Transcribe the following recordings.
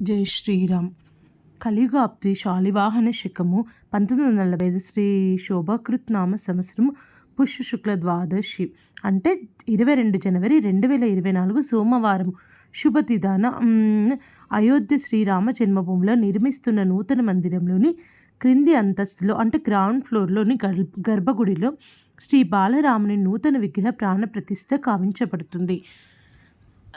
జై శ్రీరామ్. కలియుగాబ్ది శాలివాహన శకము పంతొమ్మిది వందల నలభై ఐదు శ్రీ శోభాకృత్ నామ సంవత్సరం పుష్య శుక్ల ద్వాదశి. అంటే ఇరవై రెండు జనవరి రెండు వేల ఇరవై నాలుగు సోమవారం శుభతిదాన అయోధ్య శ్రీరామ జన్మభూమిలో నిర్మిస్తున్న నూతన మందిరంలోని క్రింది అంతస్తులో అంటే గ్రౌండ్ ఫ్లోర్లోని గర్భగుడిలో శ్రీ బాలరాముని నూతన విగ్రహ ప్రాణ ప్రతిష్ట కావించబడుతుంది.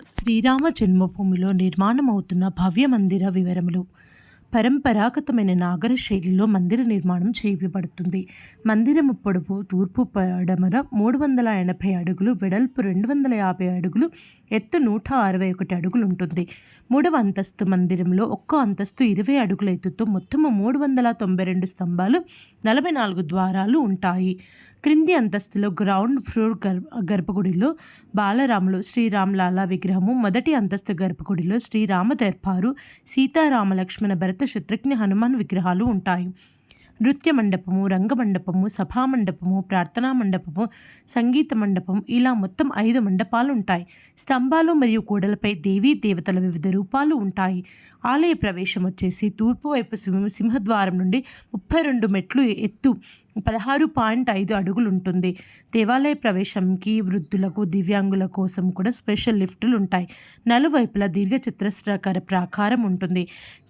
శ్రీరామ జన్మభూమిలో నిర్మాణమవుతున్న భవ్య మందిర వివరములు. పరంపరాగతమైన నాగర శైలిలో మందిర నిర్మాణం చేయబడుతుంది. మందిరము పొడవు తూర్పు పడమర మూడు వందల ఎనభై అడుగులు వెడల్పు రెండు వందల యాభై అడుగులు ఎత్తు నూట అరవై ఒకటి అడుగులు ఉంటుంది. మూడవ అంతస్తు మందిరంలో ఒక్కో అంతస్తు ఇరవై అడుగుల ఎత్తుతో మొత్తము మూడు వందల తొంభై రెండు స్తంభాలు నలభై నాలుగు ద్వారాలు ఉంటాయి. క్రింది అంతస్తులో గ్రౌండ్ ఫ్లోర్ గర్భ గర్భగుడిలో బాలరాములు శ్రీరామ్లాల విగ్రహము. మొదటి అంతస్తు గర్భగుడిలో శ్రీరామ దర్బారు సీతారామ లక్ష్మణ భరత శత్రుఘ్న హనుమాన్ విగ్రహాలు ఉంటాయి. నృత్య మండపము రంగమండపము సభా మండపము ప్రార్థనా మండపము సంగీత మండపం ఇలా మొత్తం ఐదు మండపాలు ఉంటాయి. స్తంభాలు మరియు గోడలపై దేవీ దేవతల వివిధ రూపాలు ఉంటాయి. ఆలయ ప్రవేశం వచ్చేసి తూర్పు వైపు సింహద్వారం నుండి ముప్పై రెండు మెట్లు ఎత్తు పదహారు పాయింట్ ఐదు అడుగులు ఉంటుంది దేవాలయ ప్రవేశంకి వృద్ధులకు దివ్యాంగుల కోసం కూడా స్పెషల్ లిఫ్టులు ఉంటాయి. నలువైపులా దీర్ఘచతురస్రాకార ప్రాకారం ఉంటుంది.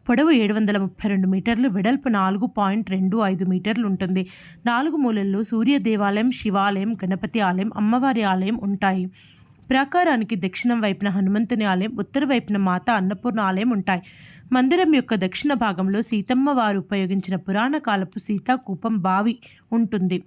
పొడవు ఏడు వందల ముప్పై రెండు మీటర్లు వెడల్పు నాలుగు పాయింట్ రెండు ఐదు మీటర్లు ఉంటుంది నాలుగు మూలల్లో సూర్య దేవాలయం శివాలయం గణపతి ఆలయం అమ్మవారి ఆలయం ఉంటాయి. ప్రాకారానికి దక్షిణం వైపున హనుమంతుని ఆలయం ఉత్తర వైపున మాత అన్నపూర్ణ ఆలయం ఉంటాయి. మందిరం యొక్క దక్షిణ భాగంలో సీతమ్మ వారు ఉపయోగించిన పురాణ కాలపు సీతాకూపం బావి ఉంటుంది.